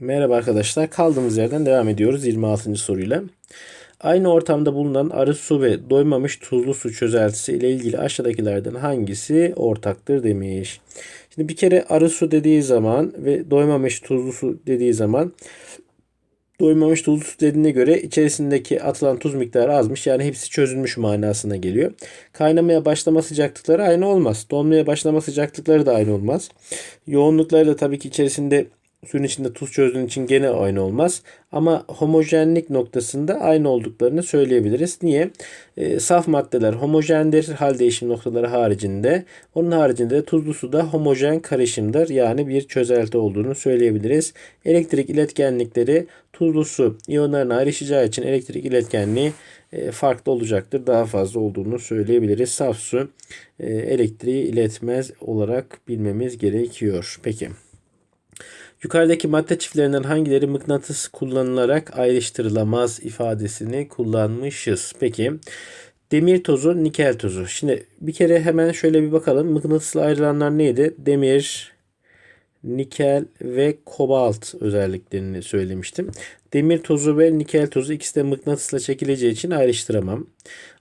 Merhaba arkadaşlar. Kaldığımız yerden devam ediyoruz 26. soruyla. Aynı ortamda bulunan arı su ve doymamış tuzlu su çözeltisi ile ilgili aşağıdakilerden hangisi ortaktır demiş. Şimdi bir kere arı su dediği zaman ve doymamış tuzlu su dediği zaman doymamış tuzlu su dediğine göre içerisindeki atılan tuz miktarı azmış. Yani hepsi çözülmüş manasına geliyor. Kaynamaya başlama sıcaklıkları aynı olmaz. Donmaya başlama sıcaklıkları da aynı olmaz. Yoğunlukları da tabii ki içerisinde suyun içinde tuz çözdüğün için gene aynı olmaz. Ama homojenlik noktasında aynı olduklarını söyleyebiliriz. Niye? E, saf maddeler homojendir hal değişim noktaları haricinde. Onun haricinde de tuzlu suda homojen karışımdır. Yani bir çözelti olduğunu söyleyebiliriz. Elektrik iletkenlikleri tuzlu su iyonlarına ayrışacağı için elektrik iletkenliği e, farklı olacaktır. Daha fazla olduğunu söyleyebiliriz. Saf su e, elektriği iletmez olarak bilmemiz gerekiyor. Peki. Yukarıdaki madde çiftlerinden hangileri mıknatıs kullanılarak ayrıştırılamaz ifadesini kullanmışız. Peki demir tozu, nikel tozu. Şimdi bir kere hemen şöyle bir bakalım. Mıknatısla ayrılanlar neydi? Demir, nikel ve kobalt özelliklerini söylemiştim. Demir tozu ve nikel tozu ikisi de mıknatısla çekileceği için ayrıştıramam.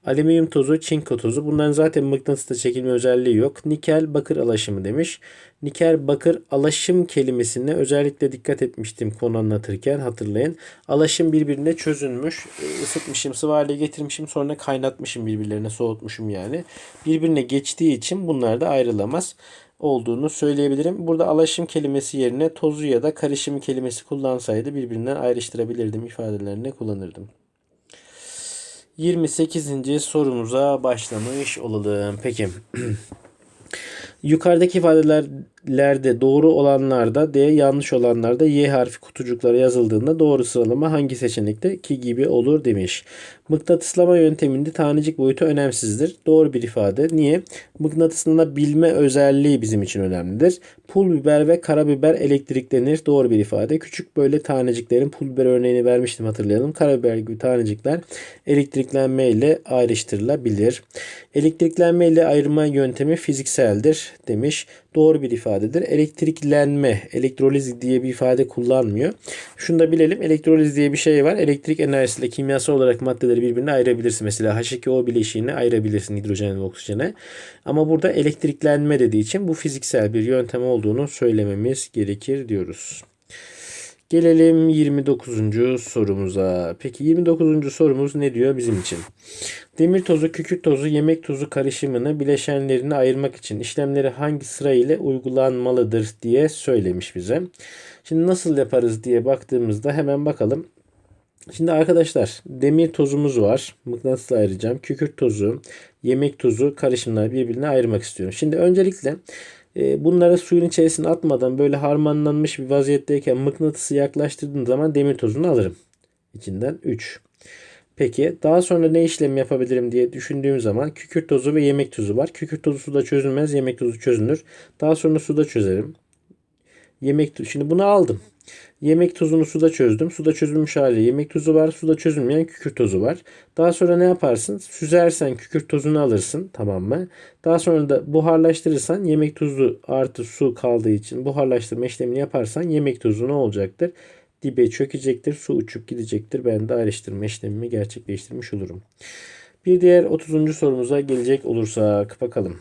Alüminyum tozu, çinko tozu bunların zaten mıknatısla çekilme özelliği yok. Nikel bakır alaşımı demiş. Nikel bakır alaşım kelimesine özellikle dikkat etmiştim konu anlatırken hatırlayın. Alaşım birbirine çözünmüş. E, ısıtmışım, sıvı hale getirmişim sonra kaynatmışım birbirlerine soğutmuşum yani. Birbirine geçtiği için bunlar da ayrılamaz olduğunu söyleyebilirim. Burada alaşım kelimesi yerine tozu ya da karışım kelimesi kullansaydı birbirinden ayrıştırabilirdim ifadelerini kullanırdım. 28. sorumuza başlamış olalım. Peki. Yukarıdaki ifadelerde doğru olanlarda D, yanlış olanlarda Y harfi kutucuklara yazıldığında doğru sıralama hangi seçenekte ki gibi olur demiş. Mıknatıslama yönteminde tanecik boyutu önemsizdir. Doğru bir ifade. Niye? Mıknatıslanabilme özelliği bizim için önemlidir. Pul biber ve karabiber elektriklenir. Doğru bir ifade. Küçük böyle taneciklerin pul biber örneğini vermiştim hatırlayalım. Karabiber gibi tanecikler elektriklenme ile ayrıştırılabilir. Elektriklenme ile ayırma yöntemi fizikseldir demiş. Doğru bir ifadedir. Elektriklenme, elektroliz diye bir ifade kullanmıyor. Şunu da bilelim. Elektroliz diye bir şey var. Elektrik enerjisiyle kimyasal olarak maddeleri birbirine ayırabilirsin. Mesela H2O bileşiğini ayırabilirsin hidrojen ve oksijene. Ama burada elektriklenme dediği için bu fiziksel bir yöntem olduğunu söylememiz gerekir diyoruz. Gelelim 29. sorumuza. Peki 29. sorumuz ne diyor bizim için? Demir tozu, kükürt tozu, yemek tozu karışımını bileşenlerini ayırmak için işlemleri hangi sıra ile uygulanmalıdır diye söylemiş bize. Şimdi nasıl yaparız diye baktığımızda hemen bakalım. Şimdi arkadaşlar demir tozumuz var. Mıknatısla ayıracağım. Kükürt tozu, yemek tozu karışımları birbirine ayırmak istiyorum. Şimdi öncelikle bunları suyun içerisine atmadan böyle harmanlanmış bir vaziyetteyken mıknatısı yaklaştırdığım zaman demir tozunu alırım. İçinden 3. Peki daha sonra ne işlem yapabilirim diye düşündüğüm zaman kükürt tozu ve yemek tozu var. Kükürt tozu suda çözülmez, yemek tozu çözünür. Daha sonra suda çözerim. Yemek tozu. Şimdi bunu aldım. Yemek tuzunu suda çözdüm. Suda çözülmüş hali yemek tuzu var. Suda çözülmeyen kükürt tozu var. Daha sonra ne yaparsın? Süzersen kükürt tozunu alırsın. Tamam mı? Daha sonra da buharlaştırırsan yemek tuzu artı su kaldığı için buharlaştırma işlemini yaparsan yemek tuzu ne olacaktır? Dibe çökecektir. Su uçup gidecektir. Ben de ayrıştırma işlemimi gerçekleştirmiş olurum. Bir diğer 30. sorumuza gelecek olursak bakalım.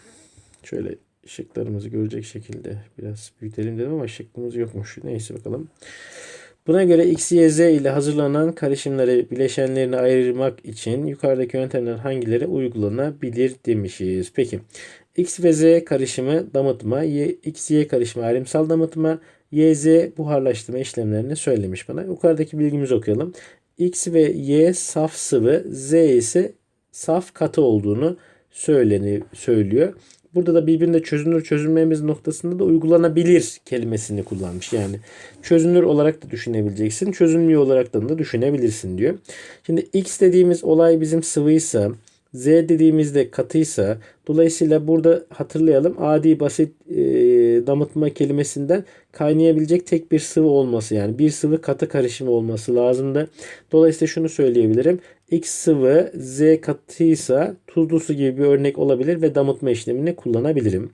Şöyle şıklarımızı görecek şekilde biraz büyütelim dedim ama şıkkımız yokmuş. Neyse bakalım. Buna göre X, Y, Z ile hazırlanan karışımları bileşenlerini ayırmak için yukarıdaki yöntemler hangileri uygulanabilir demişiz. Peki X ve Z karışımı damıtma, Y, X, Y karışımı ayrımsal damıtma, Y, Z buharlaştırma işlemlerini söylemiş bana. Yukarıdaki bilgimizi okuyalım. X ve Y saf sıvı, Z ise saf katı olduğunu söyleni, söylüyor. Burada da birbirine çözünür çözülmemiz noktasında da uygulanabilir kelimesini kullanmış. Yani çözünür olarak da düşünebileceksin. Çözünmüyor olarak da, düşünebilirsin diyor. Şimdi X dediğimiz olay bizim sıvıysa Z dediğimizde katıysa Dolayısıyla burada hatırlayalım adi basit e, damıtma kelimesinden kaynayabilecek tek bir sıvı olması yani bir sıvı katı karışımı olması lazımdı. Dolayısıyla şunu söyleyebilirim. X sıvı Z katıysa tuzlu su gibi bir örnek olabilir ve damıtma işlemini kullanabilirim.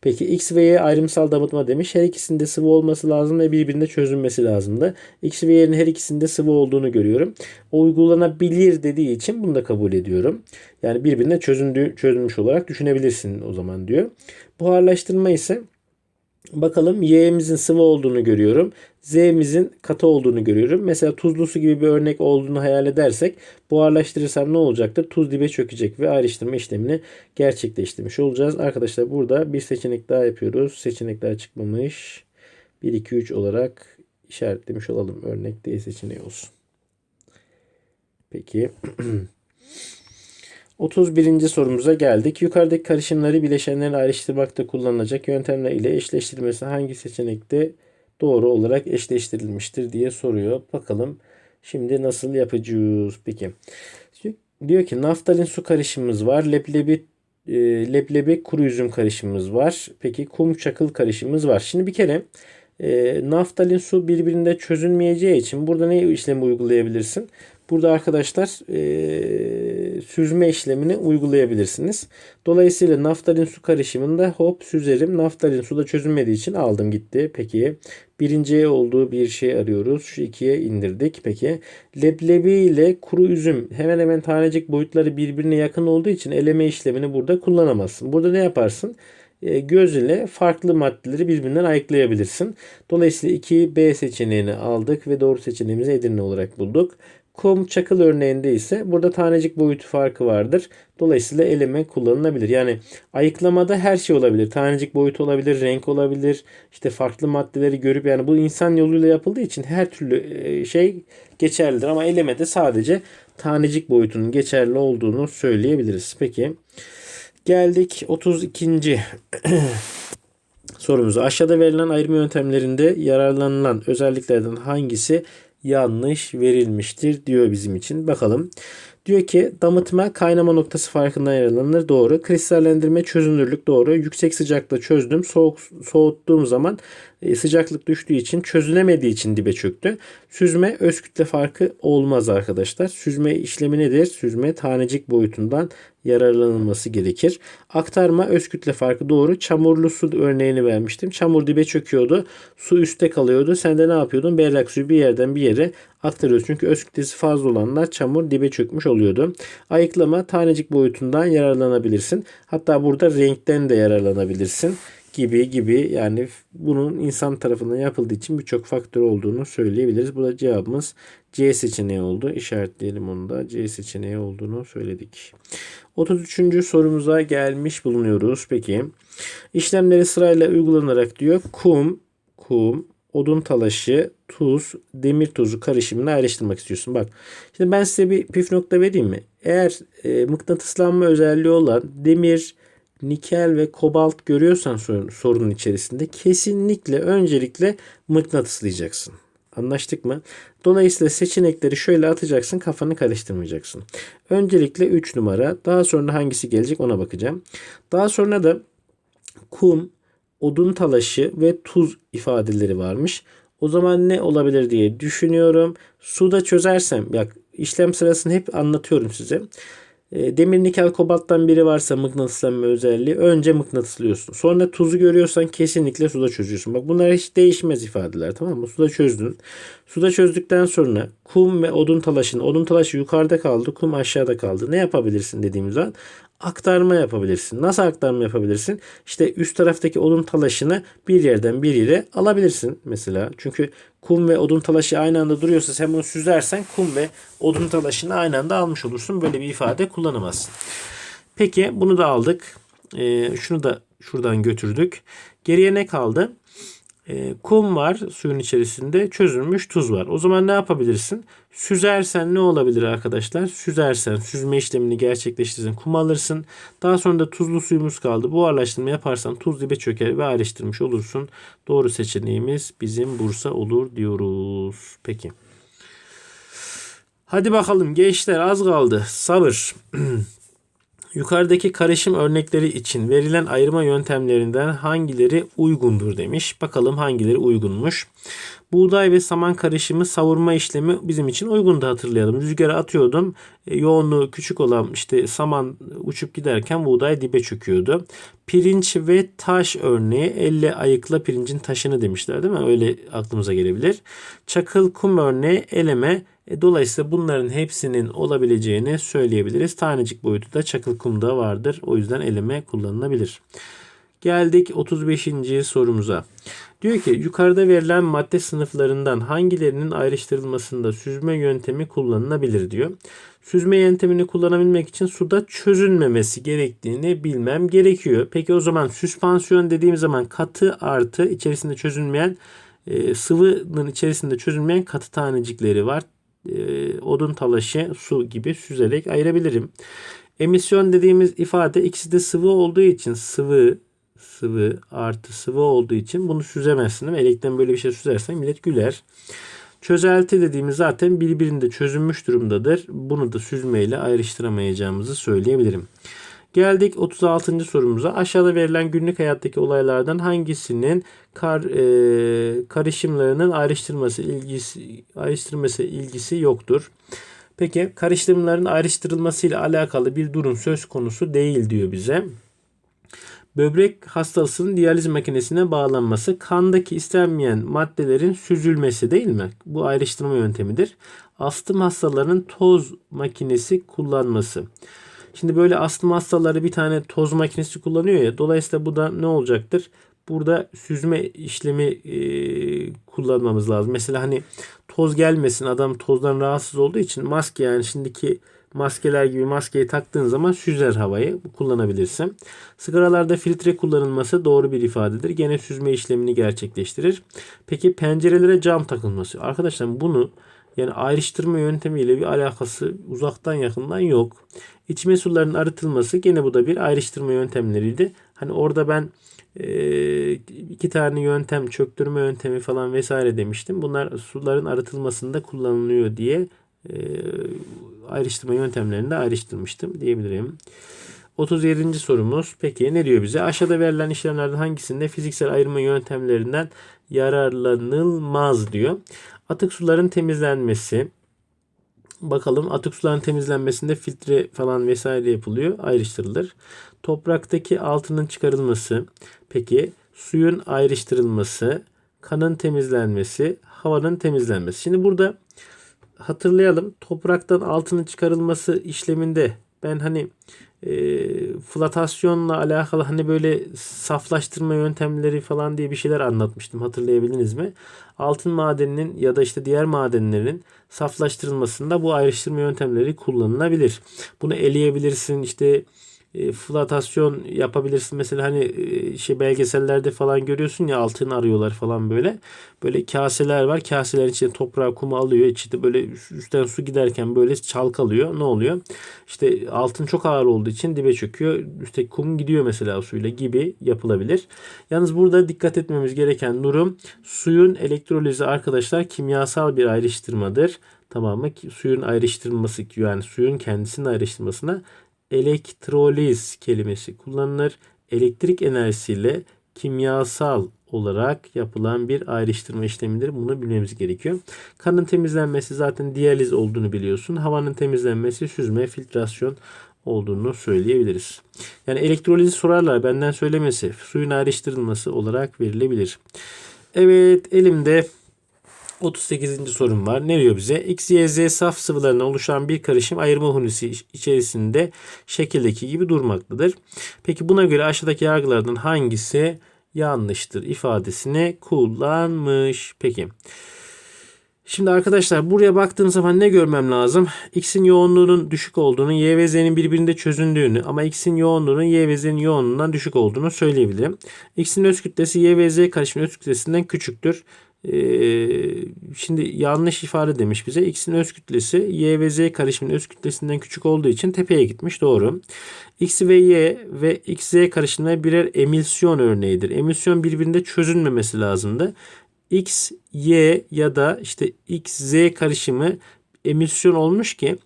Peki X ve Y ayrımsal damıtma demiş. Her ikisinde sıvı olması lazım ve birbirinde çözünmesi lazımdı. X ve Y'nin her ikisinde sıvı olduğunu görüyorum. O uygulanabilir dediği için bunu da kabul ediyorum. Yani birbirine çözündüğü, çözülmüş olarak düşünebilirsin o zaman diyor. Buharlaştırma ise Bakalım y'mizin sıvı olduğunu görüyorum. Z'mizin katı olduğunu görüyorum. Mesela tuzlu su gibi bir örnek olduğunu hayal edersek buharlaştırırsam ne olacaktır? Tuz dibe çökecek ve ayrıştırma işlemini gerçekleştirmiş olacağız. Arkadaşlar burada bir seçenek daha yapıyoruz. Seçenekler çıkmamış. 1, 2, 3 olarak işaretlemiş olalım. Örnek D seçeneği olsun. Peki. 31. sorumuza geldik. Yukarıdaki karışımları bileşenlerin ayrıştırmakta kullanılacak yöntemler ile eşleştirilmesi hangi seçenekte doğru olarak eşleştirilmiştir diye soruyor. Bakalım şimdi nasıl yapacağız? Peki. Diyor ki naftalin su karışımımız var. Leblebi e, leblebi kuru üzüm karışımımız var. Peki kum çakıl karışımımız var. Şimdi bir kere e, naftalin su birbirinde çözünmeyeceği için burada ne işlemi uygulayabilirsin? Burada arkadaşlar e, süzme işlemini uygulayabilirsiniz. Dolayısıyla naftalin su karışımında hop süzerim. Naftalin suda çözünmediği için aldım gitti. Peki birinciye olduğu bir şey arıyoruz. Şu ikiye indirdik. Peki leblebi ile kuru üzüm hemen hemen tanecik boyutları birbirine yakın olduğu için eleme işlemini burada kullanamazsın. Burada ne yaparsın? göz ile farklı maddeleri birbirinden ayıklayabilirsin. Dolayısıyla 2B seçeneğini aldık ve doğru seçeneğimizi Edirne olarak bulduk. Kum çakıl örneğinde ise burada tanecik boyutu farkı vardır. Dolayısıyla eleme kullanılabilir. Yani ayıklamada her şey olabilir. Tanecik boyutu olabilir, renk olabilir. İşte farklı maddeleri görüp yani bu insan yoluyla yapıldığı için her türlü e, şey geçerlidir. Ama elemede sadece tanecik boyutunun geçerli olduğunu söyleyebiliriz. Peki geldik 32. sorumuza. Aşağıda verilen ayrım yöntemlerinde yararlanılan özelliklerden hangisi yanlış verilmiştir diyor bizim için. Bakalım. Diyor ki damıtma kaynama noktası farkından yararlanır. Doğru. Kristallendirme çözünürlük doğru. Yüksek sıcakta çözdüm. Soğuk soğuttuğum zaman sıcaklık düştüğü için çözülemediği için dibe çöktü. Süzme öz kütle farkı olmaz arkadaşlar. Süzme işlemi nedir? Süzme tanecik boyutundan yararlanılması gerekir. Aktarma öz kütle farkı doğru. Çamurlu su örneğini vermiştim. Çamur dibe çöküyordu. Su üstte kalıyordu. Sen de ne yapıyordun? Berrak suyu bir yerden bir yere aktarıyoruz. Çünkü öz kütlesi fazla olanlar çamur dibe çökmüş oluyordu. Ayıklama tanecik boyutundan yararlanabilirsin. Hatta burada renkten de yararlanabilirsin gibi gibi yani bunun insan tarafından yapıldığı için birçok faktör olduğunu söyleyebiliriz. Burada cevabımız C seçeneği oldu. İşaretleyelim onu da. C seçeneği olduğunu söyledik. 33. sorumuza gelmiş bulunuyoruz. Peki işlemleri sırayla uygulanarak diyor kum, kum, odun talaşı, tuz, demir tozu karışımını ayrıştırmak istiyorsun. Bak şimdi ben size bir püf nokta vereyim mi? Eğer e, mıknatıslanma özelliği olan demir, nikel ve kobalt görüyorsan sorun, sorunun içerisinde kesinlikle öncelikle mıknatıslayacaksın. Anlaştık mı? Dolayısıyla seçenekleri şöyle atacaksın kafanı karıştırmayacaksın. Öncelikle 3 numara daha sonra hangisi gelecek ona bakacağım. Daha sonra da kum, odun talaşı ve tuz ifadeleri varmış. O zaman ne olabilir diye düşünüyorum. Suda çözersem ya işlem sırasını hep anlatıyorum size. E, demir nikel kobalttan biri varsa mıknatıslanma özelliği önce mıknatıslıyorsun. Sonra tuzu görüyorsan kesinlikle suda çözüyorsun. Bak bunlar hiç değişmez ifadeler tamam mı? Suda çözdün. Suda çözdükten sonra kum ve odun talaşın. Odun talaşı yukarıda kaldı. Kum aşağıda kaldı. Ne yapabilirsin dediğimiz zaman aktarma yapabilirsin. Nasıl aktarma yapabilirsin? İşte üst taraftaki odun talaşını bir yerden bir yere alabilirsin mesela. Çünkü kum ve odun talaşı aynı anda duruyorsa sen bunu süzersen kum ve odun talaşını aynı anda almış olursun. Böyle bir ifade kullanamazsın. Peki bunu da aldık. Ee, şunu da şuradan götürdük. Geriye ne kaldı? E, kum var suyun içerisinde çözülmüş tuz var. O zaman ne yapabilirsin? Süzersen ne olabilir arkadaşlar? Süzersen süzme işlemini gerçekleştirirsen kum alırsın. Daha sonra da tuzlu suyumuz kaldı. Buharlaştırma yaparsan tuz dibe çöker ve ayrıştırmış olursun. Doğru seçeneğimiz bizim Bursa olur diyoruz. Peki. Hadi bakalım gençler az kaldı. Sabır. Yukarıdaki karışım örnekleri için verilen ayırma yöntemlerinden hangileri uygundur demiş. Bakalım hangileri uygunmuş. Buğday ve saman karışımı savurma işlemi bizim için uygundu hatırlayalım. Rüzgara atıyordum. E, yoğunluğu küçük olan işte saman uçup giderken buğday dibe çöküyordu. Pirinç ve taş örneği elle ayıkla pirincin taşını demişler değil mi? Öyle aklımıza gelebilir. Çakıl kum örneği eleme e, dolayısıyla bunların hepsinin olabileceğini söyleyebiliriz. Tanecik boyutu da çakıl kumda vardır. O yüzden eleme kullanılabilir. Geldik 35. sorumuza. Diyor ki yukarıda verilen madde sınıflarından hangilerinin ayrıştırılmasında süzme yöntemi kullanılabilir diyor. Süzme yöntemini kullanabilmek için suda çözünmemesi gerektiğini bilmem gerekiyor. Peki o zaman süspansiyon dediğim zaman katı artı içerisinde çözünmeyen e, sıvının içerisinde çözünmeyen katı tanecikleri var. E, odun talaşı, su gibi süzerek ayırabilirim. Emisyon dediğimiz ifade ikisi de sıvı olduğu için sıvı sıvı artı sıvı olduğu için bunu süzemezsin. Değil? Elekten böyle bir şey süzersen millet güler. Çözelti dediğimiz zaten birbirinde çözünmüş durumdadır. Bunu da süzmeyle ayrıştıramayacağımızı söyleyebilirim. Geldik 36. sorumuza. Aşağıda verilen günlük hayattaki olaylardan hangisinin kar, e, karışımlarının ayrıştırması ilgisi ayrıştırması ilgisi yoktur? Peki karıştırmaların ayrıştırılmasıyla alakalı bir durum söz konusu değil diyor bize. Böbrek hastasının diyaliz makinesine bağlanması, kandaki istenmeyen maddelerin süzülmesi değil mi? Bu ayrıştırma yöntemidir. Astım hastalarının toz makinesi kullanması. Şimdi böyle astım hastaları bir tane toz makinesi kullanıyor ya. Dolayısıyla bu da ne olacaktır? Burada süzme işlemi e, kullanmamız lazım. Mesela hani toz gelmesin adam tozdan rahatsız olduğu için maske yani şimdiki maskeler gibi maskeyi taktığın zaman süzer havayı kullanabilirsin. Sigaralarda filtre kullanılması doğru bir ifadedir. Gene süzme işlemini gerçekleştirir. Peki pencerelere cam takılması. Arkadaşlar bunu yani ayrıştırma yöntemiyle bir alakası uzaktan yakından yok. İçme sularının arıtılması gene bu da bir ayrıştırma yöntemleriydi. Hani orada ben e, iki tane yöntem çöktürme yöntemi falan vesaire demiştim. Bunlar suların arıtılmasında kullanılıyor diye e, ayrıştırma yöntemlerinde ayrıştırmıştım diyebilirim. 37. sorumuz. Peki ne diyor bize? Aşağıda verilen işlemlerden hangisinde fiziksel ayırma yöntemlerinden yararlanılmaz diyor. Atık suların temizlenmesi. Bakalım atık suların temizlenmesinde filtre falan vesaire yapılıyor. Ayrıştırılır. Topraktaki altının çıkarılması. Peki suyun ayrıştırılması. Kanın temizlenmesi. Havanın temizlenmesi. Şimdi burada hatırlayalım. Topraktan altının çıkarılması işleminde ben hani e, flatasyonla alakalı hani böyle saflaştırma yöntemleri falan diye bir şeyler anlatmıştım. Hatırlayabildiniz mi? Altın madeninin ya da işte diğer madenlerin saflaştırılmasında bu ayrıştırma yöntemleri kullanılabilir. Bunu eleyebilirsin işte e, flotasyon yapabilirsin. Mesela hani e, şey belgesellerde falan görüyorsun ya altın arıyorlar falan böyle. Böyle kaseler var. Kaselerin içinde toprağı kumu alıyor. İçinde böyle üstten su giderken böyle çalkalıyor. Ne oluyor? İşte altın çok ağır olduğu için dibe çöküyor. Üstteki kum gidiyor mesela suyla gibi yapılabilir. Yalnız burada dikkat etmemiz gereken durum suyun elektrolizi arkadaşlar kimyasal bir ayrıştırmadır. Tamam mı? Suyun ayrıştırılması yani suyun kendisinin ayrıştırmasına elektroliz kelimesi kullanılır. Elektrik enerjisiyle kimyasal olarak yapılan bir ayrıştırma işlemidir. Bunu bilmemiz gerekiyor. Kanın temizlenmesi zaten diyaliz olduğunu biliyorsun. Havanın temizlenmesi süzme, filtrasyon olduğunu söyleyebiliriz. Yani elektrolizi sorarlar benden söylemesi suyun ayrıştırılması olarak verilebilir. Evet elimde 38. sorum var. Ne diyor bize? X, Y, Z saf sıvılarına oluşan bir karışım ayırma hunisi içerisinde şekildeki gibi durmaktadır. Peki buna göre aşağıdaki yargılardan hangisi yanlıştır ifadesini kullanmış. Peki. Şimdi arkadaşlar buraya baktığım zaman ne görmem lazım? X'in yoğunluğunun düşük olduğunu, Y ve Z'nin birbirinde çözündüğünü ama X'in yoğunluğunun Y ve Z'nin yoğunluğundan düşük olduğunu söyleyebilirim. X'in öz kütlesi Y ve Z karışımının öz kütlesinden küçüktür. Ee, şimdi yanlış ifade demiş bize. X'in öz kütlesi Y ve Z karışımının öz kütlesinden küçük olduğu için tepeye gitmiş. Doğru. X ve Y ve XZ karışımları birer emisyon örneğidir. Emisyon birbirinde çözünmemesi lazımdı. X, Y ya da işte X, Z karışımı emisyon olmuş ki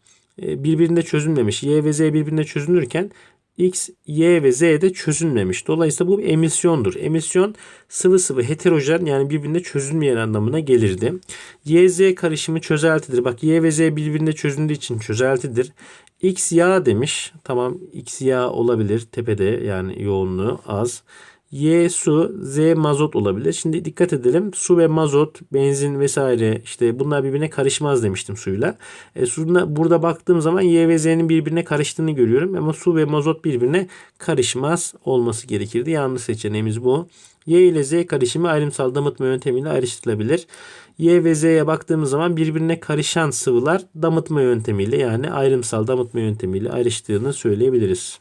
e, birbirinde çözünmemiş. Y ve Z birbirinde çözünürken X, Y ve Z de çözünmemiş. Dolayısıyla bu emisyondur. Emisyon sıvı sıvı heterojen yani birbirinde çözünmeyen anlamına gelirdi. Y, Z karışımı çözeltidir. Bak Y ve Z birbirinde çözündüğü için çözeltidir. X yağ demiş. Tamam X yağ olabilir tepede yani yoğunluğu az. Y su, Z mazot olabilir. Şimdi dikkat edelim. Su ve mazot, benzin vesaire işte bunlar birbirine karışmaz demiştim suyla. E, suyla burada baktığım zaman Y ve Z'nin birbirine karıştığını görüyorum. Ama su ve mazot birbirine karışmaz olması gerekirdi. Yanlış seçeneğimiz bu. Y ile Z karışımı ayrımsal damıtma yöntemiyle ayrıştırılabilir. Y ve Z'ye baktığımız zaman birbirine karışan sıvılar damıtma yöntemiyle yani ayrımsal damıtma yöntemiyle ayrıştığını söyleyebiliriz.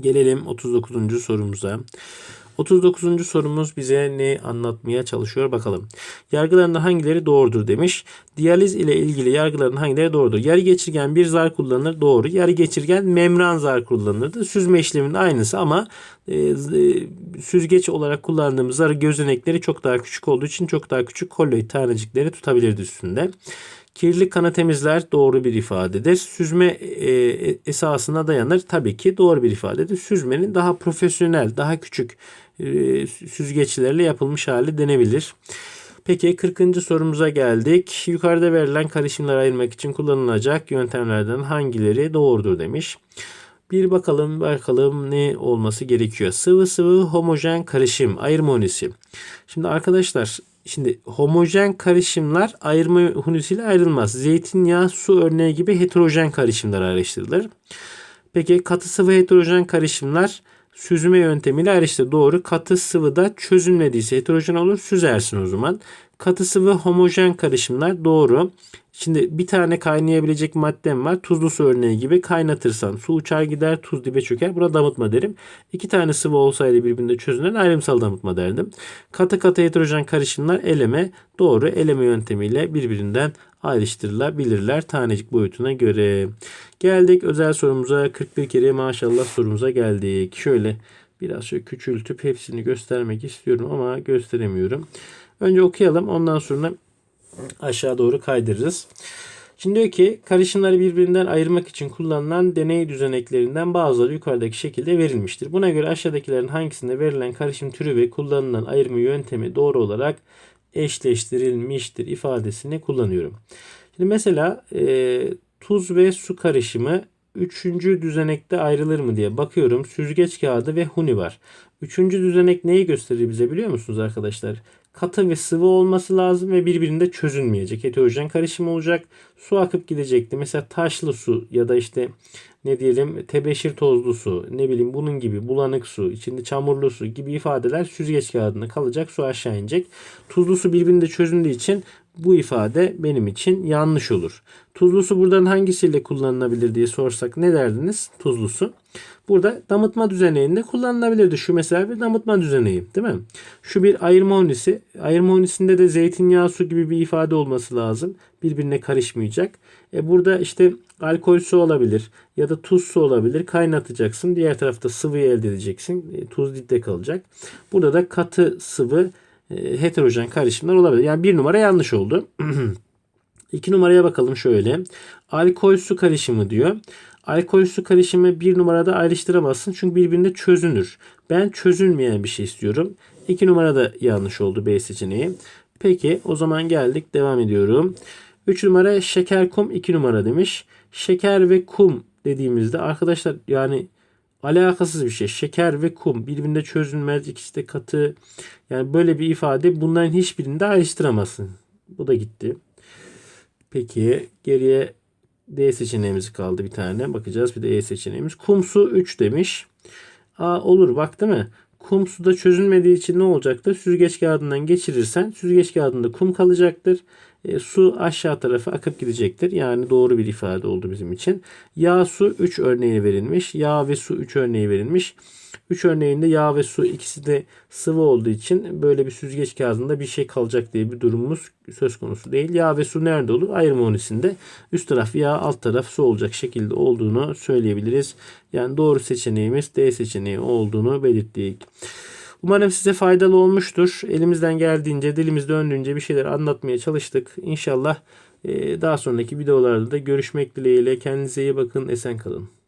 Gelelim 39. sorumuza. 39. sorumuz bize ne anlatmaya çalışıyor bakalım. Yargılarında hangileri doğrudur demiş. Diyaliz ile ilgili yargıların hangileri doğrudur? Yarı geçirgen bir zar kullanılır. Doğru. Yarı geçirgen membran zar kullanılırdı. Süzme işleminin aynısı ama e, e, süzgeç olarak kullandığımız zarı gözenekleri çok daha küçük olduğu için çok daha küçük kolloid tanecikleri tutabilirdi üstünde. Kirli kanı temizler doğru bir ifadedir. Süzme e, esasına dayanır tabii ki doğru bir ifadedir. Süzmenin daha profesyonel, daha küçük e, süzgeçlerle yapılmış hali denebilir. Peki 40. sorumuza geldik. Yukarıda verilen karışımları ayırmak için kullanılacak yöntemlerden hangileri doğrudur demiş. Bir bakalım bakalım ne olması gerekiyor. Sıvı sıvı homojen karışım ayırma hunisi. Şimdi arkadaşlar Şimdi homojen karışımlar ayırma hunisiyle ayrılmaz. Zeytinyağı, su örneği gibi heterojen karışımlar ayrıştırılır. Peki katı sıvı heterojen karışımlar süzme yöntemiyle ayrıştırılır. Doğru. Katı sıvıda çözünmediyse heterojen olur. Süzersin o zaman. Katı sıvı homojen karışımlar doğru. Şimdi bir tane kaynayabilecek maddem var. Tuzlu su örneği gibi kaynatırsan su uçar gider tuz dibe çöker. Buna damıtma derim. İki tane sıvı olsaydı birbirinde çözünen ayrımsal damıtma derdim. Katı katı heterojen karışımlar eleme. Doğru eleme yöntemiyle birbirinden ayrıştırılabilirler tanecik boyutuna göre. Geldik özel sorumuza 41 kere maşallah sorumuza geldik. Şöyle biraz şöyle küçültüp hepsini göstermek istiyorum ama gösteremiyorum. Önce okuyalım ondan sonra aşağı doğru kaydırırız. Şimdi diyor ki karışımları birbirinden ayırmak için kullanılan deney düzeneklerinden bazıları yukarıdaki şekilde verilmiştir. Buna göre aşağıdakilerin hangisinde verilen karışım türü ve kullanılan ayırma yöntemi doğru olarak eşleştirilmiştir ifadesini kullanıyorum. Şimdi mesela e, tuz ve su karışımı üçüncü düzenekte ayrılır mı diye bakıyorum. Süzgeç kağıdı ve huni var. Üçüncü düzenek neyi gösterir bize biliyor musunuz arkadaşlar? Katı ve sıvı olması lazım ve birbirinde çözünmeyecek. Heterojen karışım olacak. Su akıp gidecekti. Mesela taşlı su ya da işte ne diyelim tebeşir tozlu su ne bileyim bunun gibi bulanık su içinde çamurlu su gibi ifadeler süzgeç kağıdında kalacak su aşağı inecek. Tuzlu su birbirinde çözündüğü için bu ifade benim için yanlış olur. Tuzlu su buradan hangisiyle kullanılabilir diye sorsak ne derdiniz? Tuzlu su. Burada damıtma düzeneğinde kullanılabilirdi. Şu mesela bir damıtma düzeneği değil mi? Şu bir ayırma hunisi. Ayırma hunisinde de zeytinyağı su gibi bir ifade olması lazım. Birbirine karışmayacak. E burada işte alkol su olabilir ya da tuz su olabilir. Kaynatacaksın. Diğer tarafta sıvıyı elde edeceksin. E, tuz dipte kalacak. Burada da katı sıvı e, heterojen karışımlar olabilir. Yani bir numara yanlış oldu. İki numaraya bakalım şöyle. Alkol su karışımı diyor. Alkol su karışımı bir numarada ayrıştıramazsın çünkü birbirinde çözünür. Ben çözülmeyen bir şey istiyorum. İki numarada yanlış oldu B seçeneği. Peki o zaman geldik devam ediyorum. 3 numara şeker kum 2 numara demiş. Şeker ve kum dediğimizde arkadaşlar yani alakasız bir şey. Şeker ve kum birbirinde çözülmez. ikisi de katı. Yani böyle bir ifade bunların hiçbirinde ayrıştıramazsın. Bu da gitti. Peki geriye D seçeneğimiz kaldı bir tane. Bakacağız bir de E seçeneğimiz. Kum su 3 demiş. Aa, olur bak değil mi? Kum suda çözülmediği için ne olacaktır? Süzgeç kağıdından geçirirsen süzgeç kağıdında kum kalacaktır. E, su aşağı tarafa akıp gidecektir. Yani doğru bir ifade oldu bizim için. Yağ su 3 örneği verilmiş. Yağ ve su 3 örneği verilmiş. 3 örneğinde yağ ve su ikisi de sıvı olduğu için böyle bir süzgeç kağıdında bir şey kalacak diye bir durumumuz söz konusu değil. Yağ ve su nerede olur? Ayırma unisinde. Üst taraf yağ, alt taraf su olacak şekilde olduğunu söyleyebiliriz. Yani doğru seçeneğimiz D seçeneği olduğunu belirttik. Umarım size faydalı olmuştur. Elimizden geldiğince, dilimiz döndüğünce bir şeyler anlatmaya çalıştık. İnşallah daha sonraki videolarda da görüşmek dileğiyle. Kendinize iyi bakın. Esen kalın.